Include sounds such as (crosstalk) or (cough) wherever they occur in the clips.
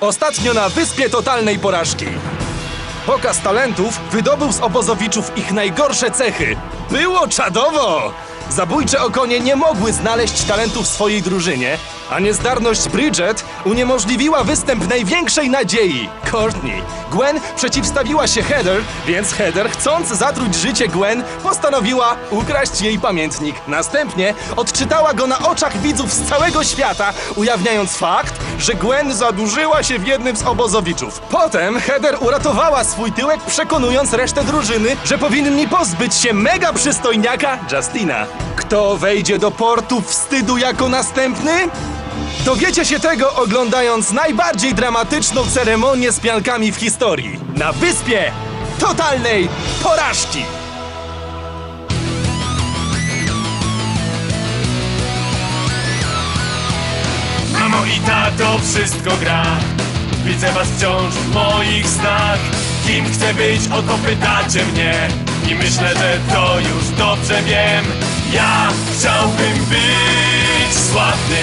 Ostatnio na Wyspie Totalnej Porażki. Pokaz talentów wydobył z obozowiczów ich najgorsze cechy. Było czadowo! Zabójcze okonie nie mogły znaleźć talentów w swojej drużynie, a niezdarność Bridget uniemożliwiła występ największej nadziei Courtney. Gwen przeciwstawiła się Heather, więc Heather, chcąc zatruć życie Gwen, postanowiła ukraść jej pamiętnik. Następnie odczytała go na oczach widzów z całego świata, ujawniając fakt, że Gwen zadłużyła się w jednym z obozowiczów. Potem Heather uratowała swój tyłek, przekonując resztę drużyny, że powinni pozbyć się mega przystojniaka Justina. Kto wejdzie do portu wstydu jako następny? Dowiecie się tego oglądając najbardziej dramatyczną ceremonię z piankami w historii. Na wyspie totalnej porażki! Mamo i tato, wszystko gra. Widzę was wciąż w moich snach. Kim chcę być, o to pytacie mnie. I myślę, że to już dobrze wiem. Ja chciałbym być sławny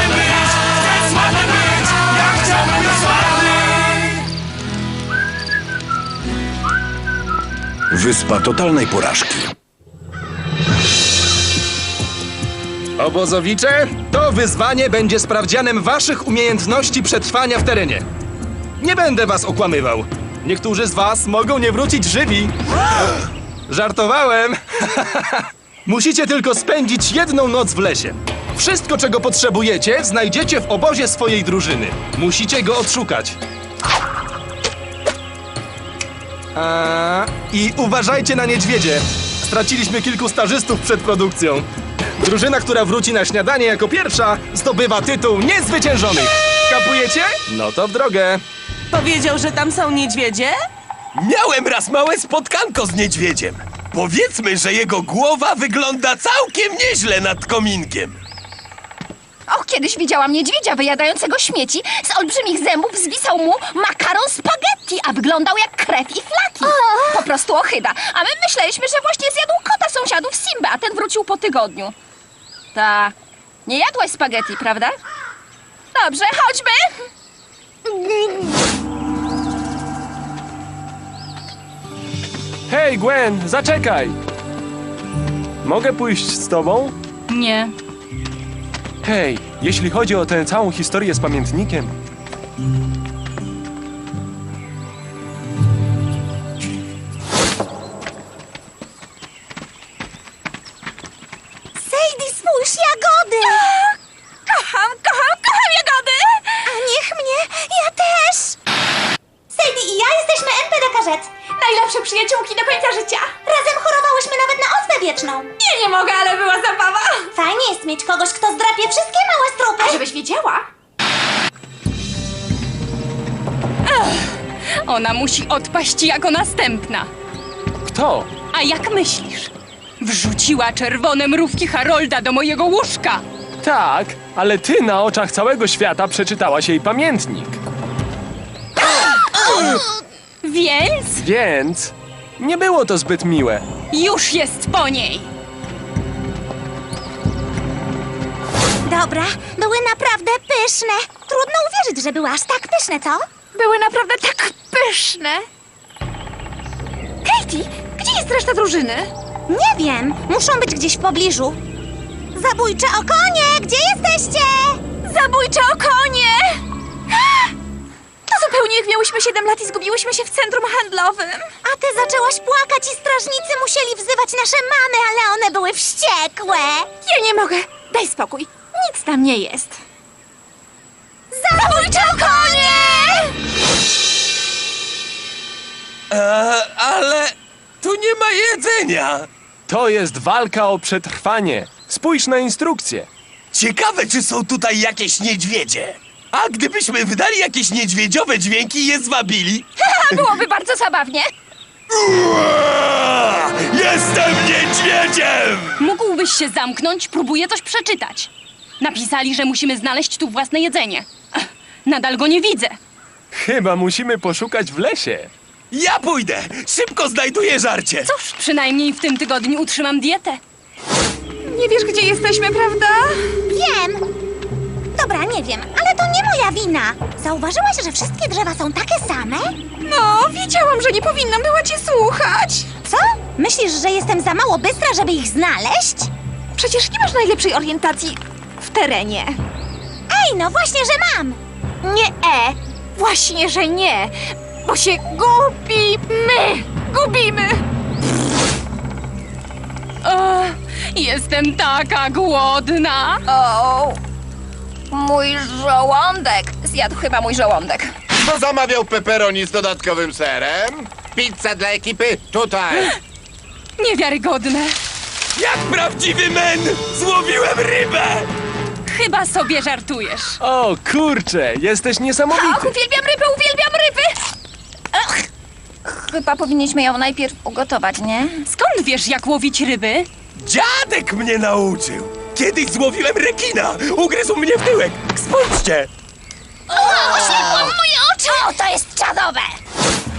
Wyspa totalnej porażki. Obozowicze, to wyzwanie będzie sprawdzianem waszych umiejętności przetrwania w terenie. Nie będę was okłamywał. Niektórzy z was mogą nie wrócić żywi. Żartowałem. (laughs) Musicie tylko spędzić jedną noc w lesie. Wszystko, czego potrzebujecie, znajdziecie w obozie swojej drużyny. Musicie go odszukać. A, I uważajcie na niedźwiedzie. Straciliśmy kilku stażystów przed produkcją. Drużyna, która wróci na śniadanie jako pierwsza, zdobywa tytuł niezwyciężonych. Kapujecie? No to w drogę. Powiedział, że tam są niedźwiedzie? Miałem raz małe spotkanko z niedźwiedziem. Powiedzmy, że jego głowa wygląda całkiem nieźle nad kominkiem. Och, kiedyś widziałam niedźwiedzia wyjadającego śmieci. Z olbrzymich zębów zwisał mu makaron spaghetti, a wyglądał jak krew i flaki. Po prostu ohyda. A my myśleliśmy, że właśnie zjadł kota sąsiadów Simba, a ten wrócił po tygodniu. Ta. Nie jadłaś spaghetti, prawda? Dobrze, chodźmy. Hej Gwen, zaczekaj! Mogę pójść z tobą? Nie. Hej, jeśli chodzi o tę całą historię z pamiętnikiem, musi odpaść jako następna. kto? A jak myślisz? Wrzuciła czerwone mrówki Harolda do mojego łóżka. Tak, ale ty na oczach całego świata przeczytałaś jej pamiętnik. Więc Więc nie było to zbyt miłe. już jest po niej. Dobra, były naprawdę pyszne. Trudno uwierzyć, że były aż tak pyszne, co? Były naprawdę tak pyszne. Katie, gdzie jest reszta drużyny? Nie wiem, muszą być gdzieś w pobliżu. Zabójcze okonie, gdzie jesteście? Zabójcze okonie! To zupełnie jak miałyśmy 7 lat i zgubiłyśmy się w centrum handlowym. A ty zaczęłaś płakać i strażnicy musieli wzywać nasze mamy, ale one były wściekłe. Ja nie mogę. Daj spokój. Nic tam nie jest. Zabójcze okonie! E, ale tu nie ma jedzenia. To jest walka o przetrwanie. Spójrz na instrukcję. Ciekawe, czy są tutaj jakieś niedźwiedzie. A gdybyśmy wydali jakieś niedźwiedziowe dźwięki i je zwabili? Byłoby bardzo zabawnie. Ua! Jestem niedźwiedziem! Mógłbyś się zamknąć, próbuję coś przeczytać. Napisali, że musimy znaleźć tu własne jedzenie. Nadal go nie widzę. Chyba musimy poszukać w lesie. Ja pójdę! Szybko znajduję żarcie! Cóż, przynajmniej w tym tygodniu utrzymam dietę. Nie wiesz, gdzie jesteśmy, prawda? Wiem. Dobra, nie wiem, ale to nie moja wina. Zauważyłaś, że wszystkie drzewa są takie same? No, wiedziałam, że nie powinnam była cię słuchać. Co? Myślisz, że jestem za mało bystra, żeby ich znaleźć? Przecież nie masz najlepszej orientacji w terenie. Ej, no właśnie, że mam. Nie e, właśnie, że nie, bo się gubimy, gubimy. O, jestem taka głodna. O, mój żołądek. Zjadł chyba mój żołądek. Kto zamawiał pepperoni z dodatkowym serem? Pizza dla ekipy tutaj. Niewiarygodne. Jak prawdziwy men! Złowiłem rybę! Chyba sobie żartujesz. O kurcze, jesteś niesamowity. Och, uwielbiam ryby, uwielbiam ryby! Ach, chyba powinniśmy ją najpierw ugotować, nie? Skąd wiesz, jak łowić ryby? Dziadek mnie nauczył! Kiedyś złowiłem rekina! Ugryzł mnie w tyłek! Spójrzcie! Oślepłam moje oczy! O, to jest czadowe!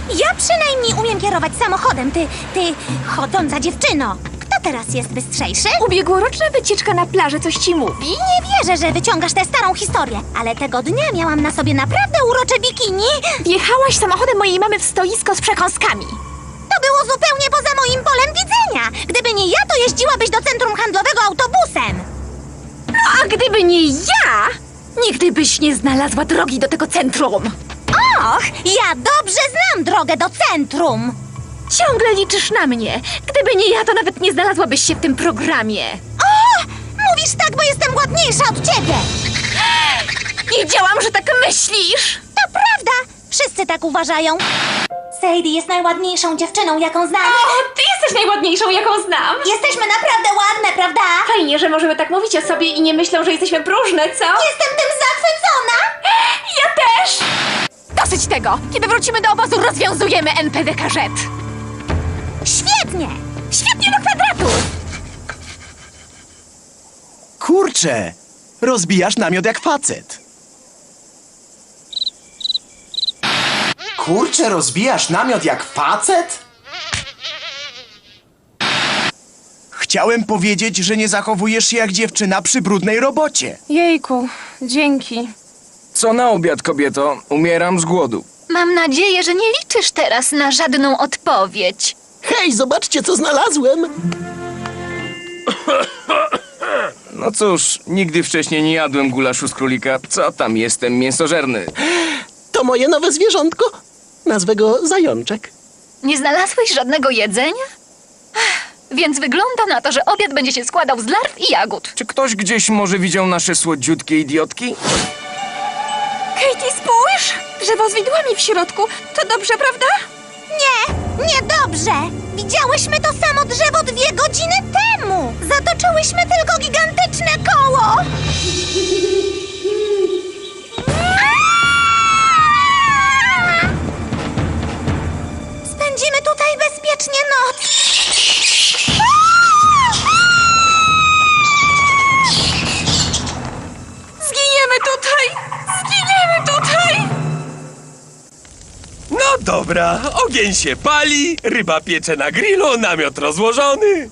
Ja przynajmniej umiem kierować samochodem, ty, ty chodząca dziewczyno. Teraz jest bystrzejszy? Ubiegłoroczna wycieczka na plażę coś ci mówi? Nie wierzę, że wyciągasz tę starą historię, ale tego dnia miałam na sobie naprawdę urocze bikini. Wjechałaś samochodem mojej mamy w stoisko z przekąskami. To było zupełnie poza moim polem widzenia. Gdyby nie ja, to jeździłabyś do centrum handlowego autobusem. No, a gdyby nie ja, nigdy byś nie znalazła drogi do tego centrum. Och, ja dobrze znam drogę do centrum. Ciągle liczysz na mnie. Gdyby nie ja, to nawet nie znalazłabyś się w tym programie. O! Mówisz tak, bo jestem ładniejsza od ciebie. Wiedziałam, że tak myślisz. To prawda. Wszyscy tak uważają. Sadie jest najładniejszą dziewczyną, jaką znam. O, ty jesteś najładniejszą, jaką znam. Jesteśmy naprawdę ładne, prawda? Fajnie, że możemy tak mówić o sobie i nie myślą, że jesteśmy próżne, co? Jestem tym zachwycona. Ja też! Dosyć tego! Kiedy wrócimy do obozu, rozwiązujemy NPD Karzet. Świetnie. Świetnie do kwadratu! Kurczę, rozbijasz namiot jak facet. Kurczę, rozbijasz namiot jak facet? Chciałem powiedzieć, że nie zachowujesz się jak dziewczyna przy brudnej robocie. Jejku, dzięki. Co na obiad, kobieto? Umieram z głodu. Mam nadzieję, że nie liczysz teraz na żadną odpowiedź. Hej, zobaczcie, co znalazłem! No cóż, nigdy wcześniej nie jadłem gulaszu z królika. Co tam, jestem mięsożerny. To moje nowe zwierzątko. Nazwę go Zajączek. Nie znalazłeś żadnego jedzenia? Ech, Więc wygląda na to, że obiad będzie się składał z larw i jagód. Czy ktoś gdzieś może widział nasze słodziutkie idiotki? Katie, spójrz! Drzewo z widłami w środku. To dobrze, prawda? Nie, niedobrze. Widziałyśmy to samo drzewo dwie godziny temu. Zatoczyłyśmy tylko gigantyczne koło. Spędzimy tutaj bezpiecznie noc. Dobra, ogień się pali, ryba piecze na grillu, namiot rozłożony.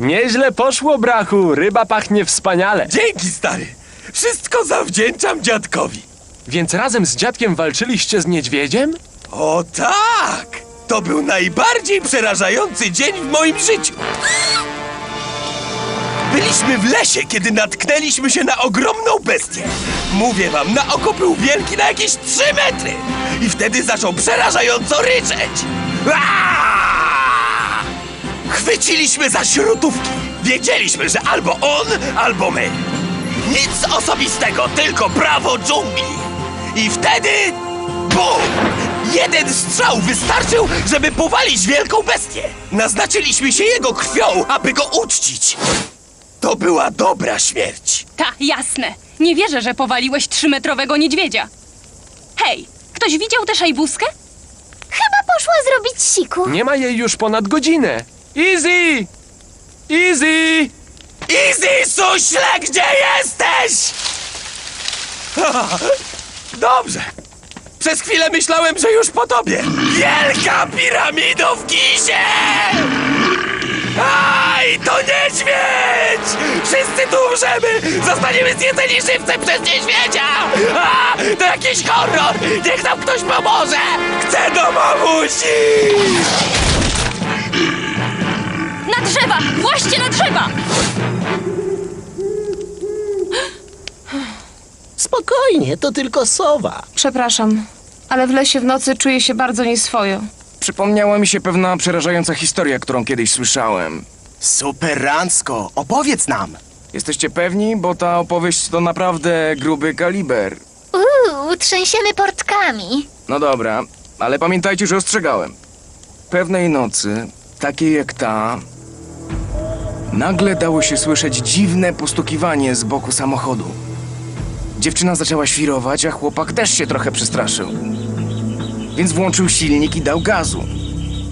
Nieźle poszło, brachu. Ryba pachnie wspaniale. Dzięki, stary. Wszystko zawdzięczam dziadkowi. Więc razem z dziadkiem walczyliście z niedźwiedziem? O tak! To był najbardziej przerażający dzień w moim życiu. (laughs) Byliśmy w lesie, kiedy natknęliśmy się na ogromną bestię. Mówię wam, na oko był wielki na jakieś trzy metry. I wtedy zaczął przerażająco ryczeć. Chwyciliśmy za śrutówki. Wiedzieliśmy, że albo on, albo my. Nic osobistego, tylko prawo dżungli. I wtedy... BUM! Jeden strzał wystarczył, żeby powalić wielką bestię. Naznaczyliśmy się jego krwią, aby go uczcić. To była dobra śmierć. Ta, jasne. Nie wierzę, że powaliłeś trzymetrowego niedźwiedzia. Hej, ktoś widział tę szajbuskę? Chyba poszła zrobić siku. Nie ma jej już ponad godzinę. Easy! Easy! Easy, suśle, gdzie jesteś? (laughs) Dobrze. Przez chwilę myślałem, że już po tobie. Wielka piramido w Gizie! Aj, to niedźwiedź! Wszyscy tu umrzemy! Zostaniemy zjedzeni żywcem przez niedźwiedzia! A, to jakiś horror! Niech nam ktoś pomoże! Chcę do mamusi! Na drzewa! Właśnie na drzewa! Spokojnie, to tylko sowa. Przepraszam, ale w lesie w nocy czuję się bardzo nieswojo. Przypomniała mi się pewna przerażająca historia, którą kiedyś słyszałem. Superancko, opowiedz nam. Jesteście pewni? Bo ta opowieść to naprawdę gruby kaliber. Uuu, trzęsiemy portkami. No dobra, ale pamiętajcie, że ostrzegałem. Pewnej nocy, takiej jak ta, nagle dało się słyszeć dziwne postukiwanie z boku samochodu. Dziewczyna zaczęła świrować, a chłopak też się trochę przestraszył. Więc włączył silnik i dał gazu.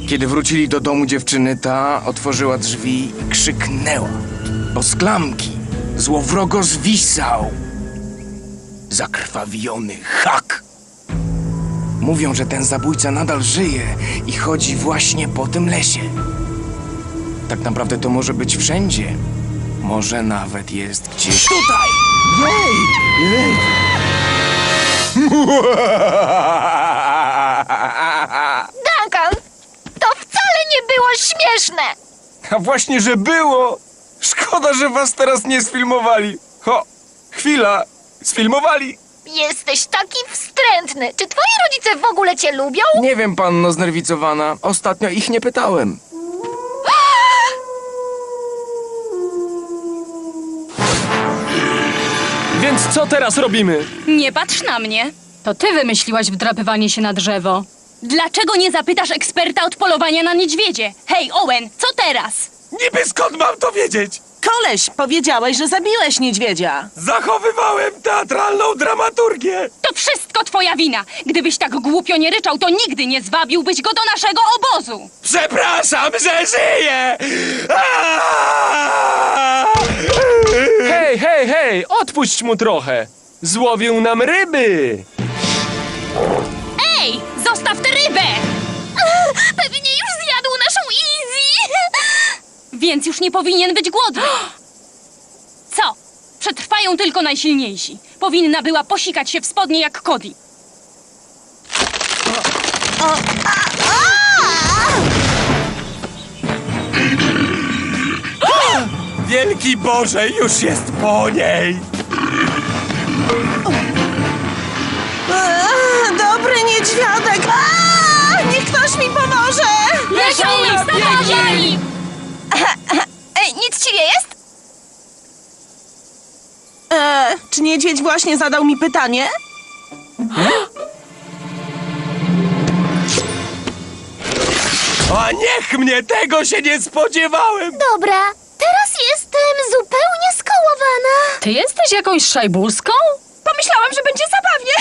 Kiedy wrócili do domu dziewczyny, ta otworzyła drzwi i krzyknęła. Bo z klamki złowrogo zwisał zakrwawiony hak. Mówią, że ten zabójca nadal żyje i chodzi właśnie po tym lesie. Tak naprawdę to może być wszędzie. Może nawet jest gdzieś tutaj. (laughs) Duncan, to wcale nie było śmieszne. A właśnie, że było! Szkoda, że was teraz nie sfilmowali. Ho, chwila, sfilmowali. Jesteś taki wstrętny. Czy twoi rodzice w ogóle cię lubią? Nie wiem, panno znerwicowana. Ostatnio ich nie pytałem. Więc co teraz robimy? Nie patrz na mnie. To ty wymyśliłaś wdrapywanie się na drzewo. Dlaczego nie zapytasz eksperta od polowania na niedźwiedzie? Hej, Owen, co teraz? Niby skąd mam to wiedzieć? Koleś, powiedziałeś, że zabiłeś niedźwiedzia. Zachowywałem teatralną dramaturgię! To wszystko twoja wina. Gdybyś tak głupio nie ryczał, to nigdy nie zwabiłbyś go do naszego obozu. Przepraszam, że żyję! Aaaa! Hej, hej, hej, odpuść mu trochę. Złowił nam ryby. Ej, zostaw tę rybę! Pewnie już zjadł naszą Easy. Więc już nie powinien być głodny. Co? Przetrwają tylko najsilniejsi. Powinna była posikać się w spodnie jak Cody. Wielki Boże, już jest po niej! Dobry niedźwiadek! Aaa, niech ktoś mi pomoże! Leśnik, stawaj! Ej, nic ci nie jest? Eee, czy niedźwiedź właśnie zadał mi pytanie? A niech mnie tego się nie spodziewałem! Dobra, teraz jestem zupełnie skołowana. Ty jesteś jakąś szajbuską? Pomyślałam, że będzie zabawnie.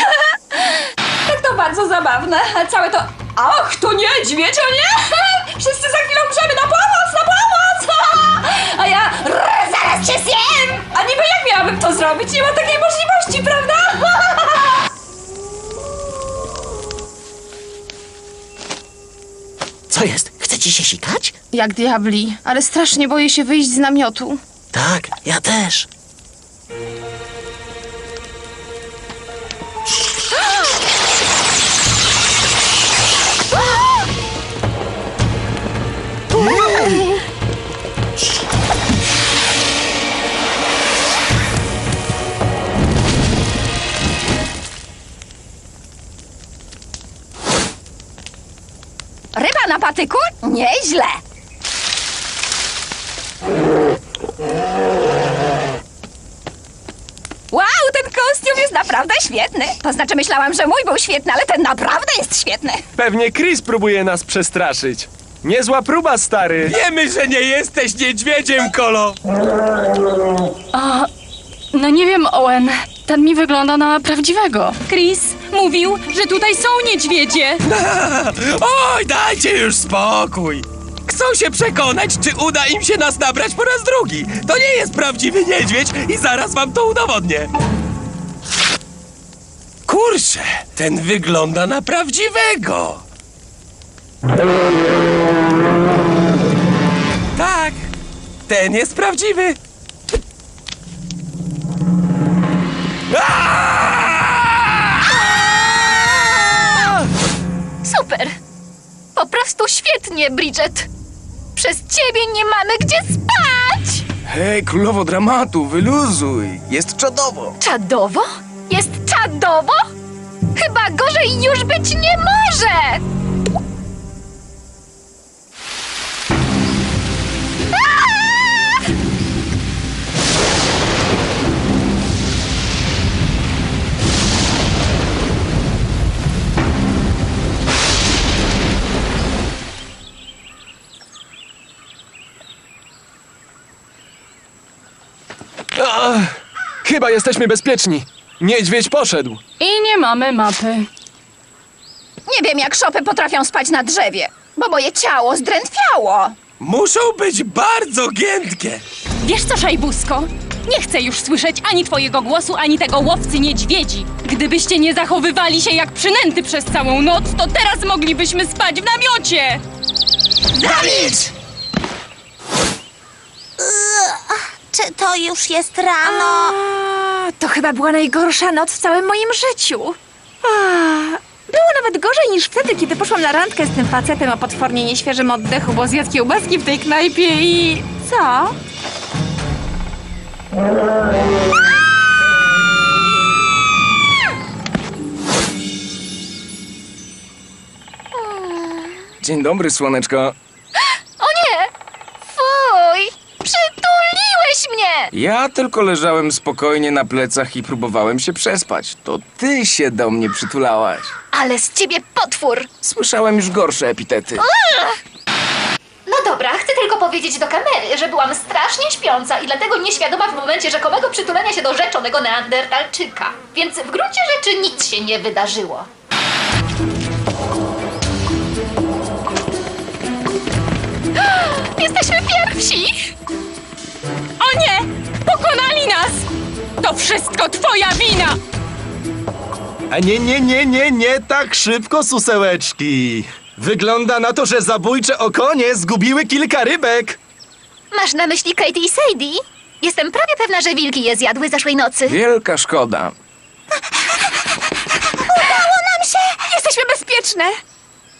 tak to bardzo zabawne. A całe to... Ach, to niedźwiedź, o nie! (laughs) Wszyscy za chwilę umrzemy. Na pomoc, na pomoc! (laughs) A ja... Zaraz cię zjem! A niby jak miałabym to zrobić? Nie ma takiej możliwości, prawda? (laughs) Co jest? Chcecie się sikać? Jak diabli, ale strasznie boję się wyjść z namiotu. Tak, ja też. Nieźle. Wow, ten kostium jest naprawdę świetny. To znaczy myślałam, że mój był świetny, ale ten naprawdę jest świetny. Pewnie Chris próbuje nas przestraszyć. Niezła próba, stary. Wiemy, że nie jesteś niedźwiedziem, Kolo! No nie wiem, Owen. Ten mi wygląda na prawdziwego. Chris mówił, że tutaj są niedźwiedzie. (laughs) Oj, dajcie już spokój! Chcą się przekonać, czy uda im się nas nabrać po raz drugi. To nie jest prawdziwy niedźwiedź i zaraz wam to udowodnię. Kurczę, ten wygląda na prawdziwego. Tak, ten jest prawdziwy. Po prostu świetnie, Bridget! Przez ciebie nie mamy gdzie spać! Hej, królowo dramatu, wyluzuj. Jest czadowo. Czadowo? Jest czadowo? Chyba gorzej już być nie może! Chyba jesteśmy bezpieczni. Niedźwiedź poszedł. I nie mamy mapy. Nie wiem, jak szopy potrafią spać na drzewie, bo moje ciało zdrętwiało. Muszą być bardzo giętkie. Wiesz co, Szajbusko? Nie chcę już słyszeć ani twojego głosu, ani tego łowcy niedźwiedzi. Gdybyście nie zachowywali się jak przynęty przez całą noc, to teraz moglibyśmy spać w namiocie! Zalicz! Czy to już jest rano? A, to chyba była najgorsza noc w całym moim życiu. A, było nawet gorzej niż wtedy, kiedy poszłam na randkę z tym facetem o potwornie nieświeżym oddechu, bo zjadł kiełbaski w tej knajpie i... Co? Dzień dobry, słoneczko. O nie! Fuj! Mnie! Ja tylko leżałem spokojnie na plecach i próbowałem się przespać. To ty się do mnie przytulałaś. Ale z ciebie potwór! Słyszałem już gorsze epitety. No dobra, chcę tylko powiedzieć do kamery, że byłam strasznie śpiąca i dlatego nieświadoma w momencie rzekomego przytulenia się do rzeczonego neandertalczyka. Więc w gruncie rzeczy nic się nie wydarzyło. (gasps) Jesteśmy pierwsi! O nie! Pokonali nas! To wszystko twoja wina! A nie, nie, nie, nie, nie tak szybko, susełeczki. Wygląda na to, że zabójcze okonie zgubiły kilka rybek. Masz na myśli Katie i Sadie? Jestem prawie pewna, że wilki je zjadły zeszłej nocy. Wielka szkoda. Udało nam się! Jesteśmy bezpieczne!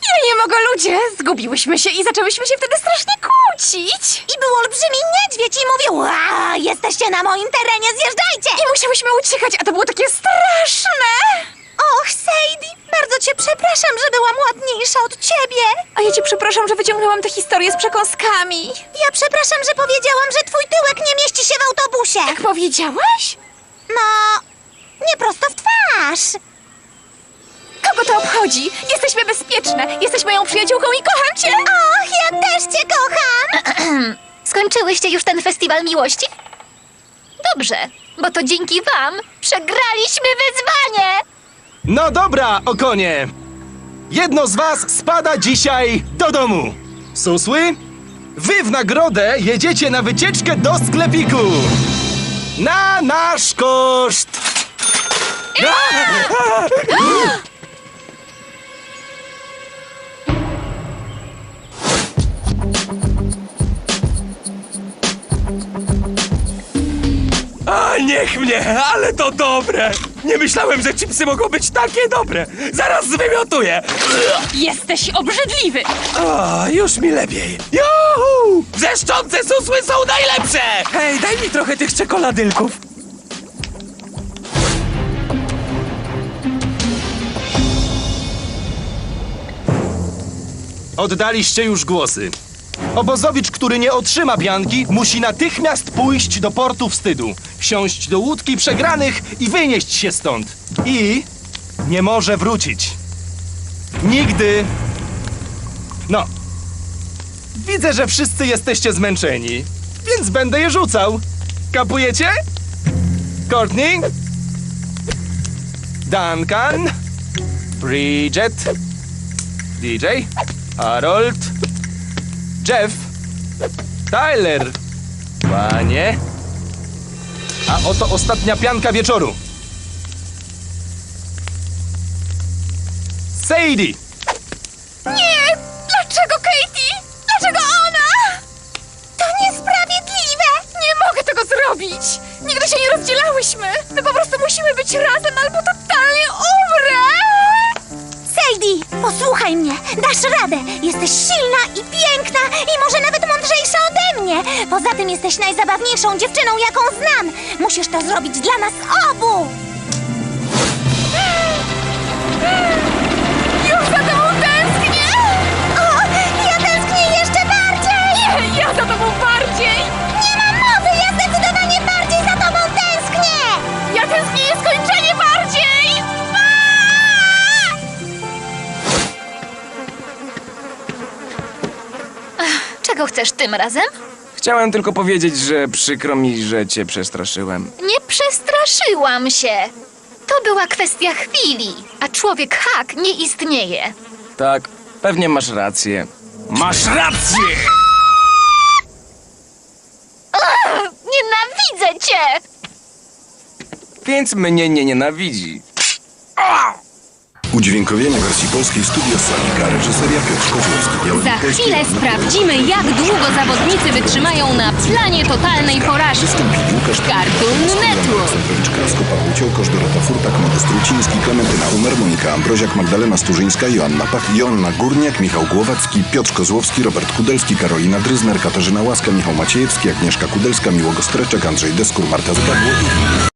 Ja nie mogę, ludzie! Zgubiłyśmy się i zaczęłyśmy się wtedy strasznie kłócić. I był olbrzymi niedźwiedź i mówił "Ła, jesteście na moim terenie, zjeżdżajcie! I musiałyśmy uciekać, a to było takie straszne! Och, Sadie, bardzo cię przepraszam, że byłam ładniejsza od ciebie. A ja cię przepraszam, że wyciągnęłam tę historię z przekąskami. Ja przepraszam, że powiedziałam, że twój tyłek nie mieści się w autobusie. Jak powiedziałaś? No, nie prosto w twarz. Kogo to obchodzi? Jesteśmy bezpieczne! Jesteś moją przyjaciółką i kocham cię! Och, ja też cię kocham. Skończyłyście już ten festiwal miłości? Dobrze, bo to dzięki wam przegraliśmy wyzwanie! No dobra, okonie. Jedno z was spada dzisiaj do domu. Susły? Wy w nagrodę jedziecie na wycieczkę do sklepiku. Na nasz koszt. A niech mnie, ale to dobre! Nie myślałem, że chipsy mogą być takie dobre! Zaraz zwymiotuję! Jesteś obrzydliwy! O, już mi lepiej. Juhu! Wrzeszczące susły są najlepsze! Hej, daj mi trochę tych czekoladylków. Oddaliście już głosy. Obozowicz, który nie otrzyma pianki, musi natychmiast pójść do portu wstydu, wsiąść do łódki przegranych i wynieść się stąd. I nie może wrócić. Nigdy. No. Widzę, że wszyscy jesteście zmęczeni, więc będę je rzucał. Kapujecie? Courtney? Duncan, Bridget, DJ, Harold, Jeff, Tyler, panie. A oto ostatnia pianka wieczoru. Sadie! Nie! Dlaczego Katie? Dlaczego ona? To niesprawiedliwe! Nie mogę tego zrobić! Nigdy się nie rozdzielałyśmy! My po prostu musimy być razem albo totalnie umrę! Sadie, posłuchaj mnie. Dasz radę. Jesteś silna i piękna i może nawet mądrzejsza ode mnie. Poza tym jesteś najzabawniejszą dziewczyną, jaką znam. Musisz to zrobić dla nas obu. Czego chcesz tym razem? Chciałem tylko powiedzieć, że przykro mi, że cię przestraszyłem. Nie przestraszyłam się. To była kwestia chwili, a człowiek hak nie istnieje. Tak, pewnie masz rację. Masz rację! Nienawidzę cię! Więc mnie nie nienawidzi. Udźwiękowienie wersji polskiej Studio Sonika, reżyseria Piotr Kozłowski. Za chwilę sprawdzimy, jak długo zawodnicy wytrzymają na planie totalnej porażki. Cartoon Network. Krasko, Paweł Ciołkosz, Dorota Furtak, Modest Ruciński, Klementyna Umer, Monika Ambroziak, Magdalena Sturzyńska, Joanna Pach, Joanna Górniak, Michał Głowacki, Piotr Kozłowski, Robert Kudelski, Karolina Dryzner, Katarzyna Łaska, Michał Maciejewski, Agnieszka Kudelska, Miłogo Streczek, Andrzej Deskur, Marta Zgadło.